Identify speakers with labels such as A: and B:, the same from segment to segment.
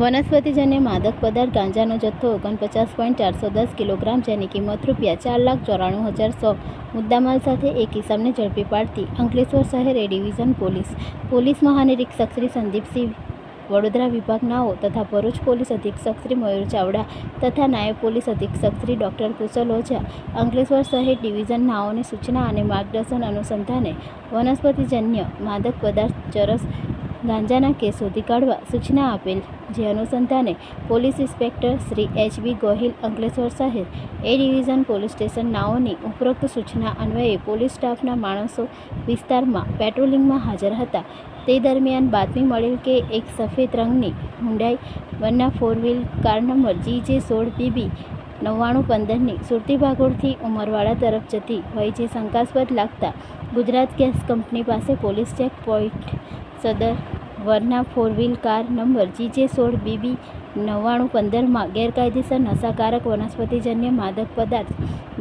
A: વનસ્પતિજન્ય માદક પદાર્થ ગાંજાનો જથ્થો ઓગણપચાસ પોઈન્ટ ચારસો દસ કિલોગ્રામ જેની કિંમત રૂપિયા ચાર લાખ ચોરાણું હજાર સો મુદ્દામાલ સાથે એક ઇસમને ઝડપી પાડતી અંકલેશ્વર શહેર એ ડિવિઝન પોલીસ. પોલીસ મહાનિરીક્ષક શ્રી સંદીપસિંહ વડોદરા વિભાગનાઓ તથા ભરૂચ પોલીસ અધિક્ષક શ્રી મયુર ચાવડા તથા નાયબ પોલીસ અધિક્ષક શ્રી ડોક્ટર કુશલ ઓઝા, અંકલેશ્વર શહેર ડિવિઝન નાઓની સૂચના અને માર્ગદર્શન અનુસંધાને વનસ્પતિજન્ય માદક પદાર્થ ચરસ ગાંજાના કેસ શોધી કાઢવા સૂચના આપેલ. જે અનુસંધાને police inspector Shri H B Gohil Ankleshwar શહેર એ ડિવિઝન પોલીસ સ્ટેશન નાઓની ઉપરોક્ત સૂચના અન્વયે પોલીસ સ્ટાફના માણસો વિસ્તારમાં પેટ્રોલિંગમાં હાજર હતા. તે દરમિયાન બાતમી મળેલ કે એક સફેદ રંગની Hyundai, વનના four wheel car number G J સોળ બીબી નવ્વાણું પંદરની સુરતી ભાગોળથી ઉમરવાડા તરફ જતી હોય જે શંકાસ્પદ લાગતા ગુજરાત ગેસ કંપની પાસે પોલીસ ચેક પોઈન્ટ સદર Verna four wheel car number GJ સોળ બીબી નવ્વાણું પંદરમાં ગેરકાયદેસર નશાકારક વનસ્પતિજન્ય માદક પદાર્થ.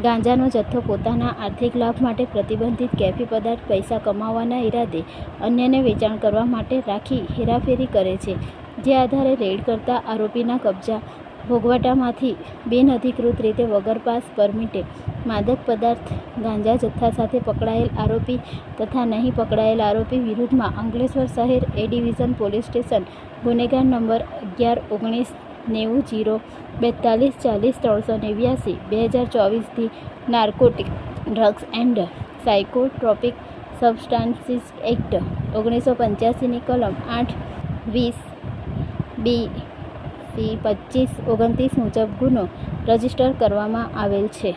A: ગાંજાનો જથ્થો પોતાના આર્થિક લાભ માટે પ્રતિબંધિત કેફી પદાર્થ પૈસા કમાવાના ઈરાદે અન્યને વેચાણ કરવા માટે રાખી હેરાફેરી કરે છે. જે આધારે રેડ કરતા આરોપીના કબજા ભોગવટામાંથી બિનઅધિકૃત રીતે વગર પાસ પરમિટે માદક પદાર્થ ગાંજા જથ્થા સાથે પકડાયેલ આરોપી તથા નહીં પકડાયેલ આરોપી વિરુદ્ધમાં અંકલેશ્વર શહેર એ ડિવિઝન પોલીસ સ્ટેશન ગુનેગાર નંબર અગિયાર ઓગણીસ નેવું જીરો બેતાલીસ ચાલીસ ત્રણસો નેવ્યાસી બે હજાર ચોવીસથી narcotic drugs and psychotropic substances act ઓગણીસો પંચ્યાસીની કલમ આઠ વીસ બી સી પચીસ ઓગણત્રીસ મુજબ ગુનો રજિસ્ટર કરવામાં આવેલ છે.